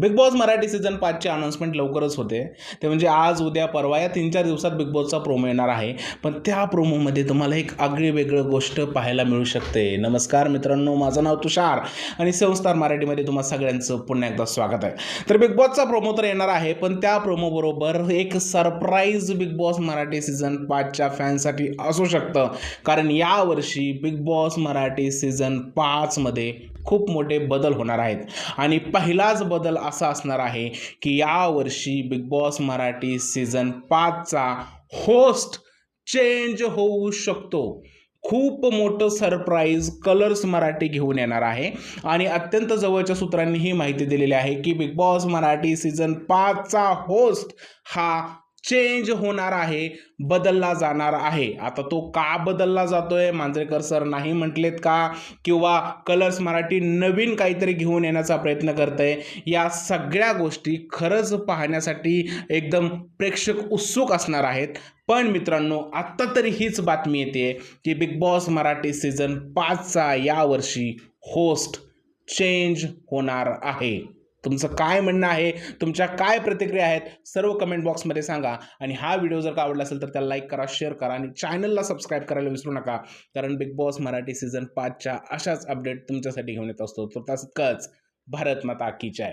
Big Boss Marathi season पाचचे announcement लवकरच होते. ते म्हणजे आज उद्या परवा या तीन चार दिवसात बिग बॉसचा प्रोमो येणार आहे. पण त्या प्रोमोमध्ये तुम्हाला एक आगळी वेगळं गोष्ट पाहायला मिळू शकते. नमस्कार मित्रांनो माझं नाव तुषार आणि संस्कार मराठीमध्ये तुम्हाला सगळ्यांचं पुन्हा एकदा स्वागत आहे. तर बिग बॉसचा प्रोमो तर येणार आहे पण त्या प्रोमोबरोबर एक surprise Bigg Boss Marathi season पाचच्या फॅनसाठी असू शकतं. कारण यावर्षी बिग बॉस मराठी सीझन पाचमध्ये खूप मोठे बदल होणार आहेत. आणि पहिलाच बदल असा असणार आहे की यावर्षी बिग बॉस मराठी सीझन पाचचा होस्ट चेंज होऊ शकतो. खूप मोठं सरप्राईज कलर्स मराठी घेऊन येणार आहे. आणि अत्यंत जवळच्या सूत्रांनी ही माहिती दिलेली आहे की बिग बॉस मराठी सीझन पाचचा होस्ट हा चेंज होणार आहे बदलला जाणार आहे. आता तो का बदलला जातोय? मांजरेकर सर नाही म्हटलेत का? किंवा कलर्स मराठी नवीन काहीतरी घेऊन येण्याचा प्रयत्न करतंय. या सगळ्या गोष्टी खरंच पाहण्यासाठी एकदम प्रेक्षक उत्सुक असणार आहेत. पण मित्रांनो आत्ता तरी हीच बातमी येते की बिग बॉस मराठी सीझन पाचचा यावर्षी होस्ट चेंज होणार आहे. तुमचं काय म्हणणं आहे? तुमच्या काय प्रतिक्रिया आहेत? सर्व कमेंट बॉक्समध्ये सांगा. आणि हा व्हिडिओ जर का आवडला असेल तर त्याला लाईक करा शेअर करा आणि चॅनलला सबस्क्राईब करायला विसरू नका. कारण बिग बॉस मराठी सीझन पाचच्या अशाच अपडेट तुमच्यासाठी घेऊन येत असतो. तर तसंच भारत माता की जय.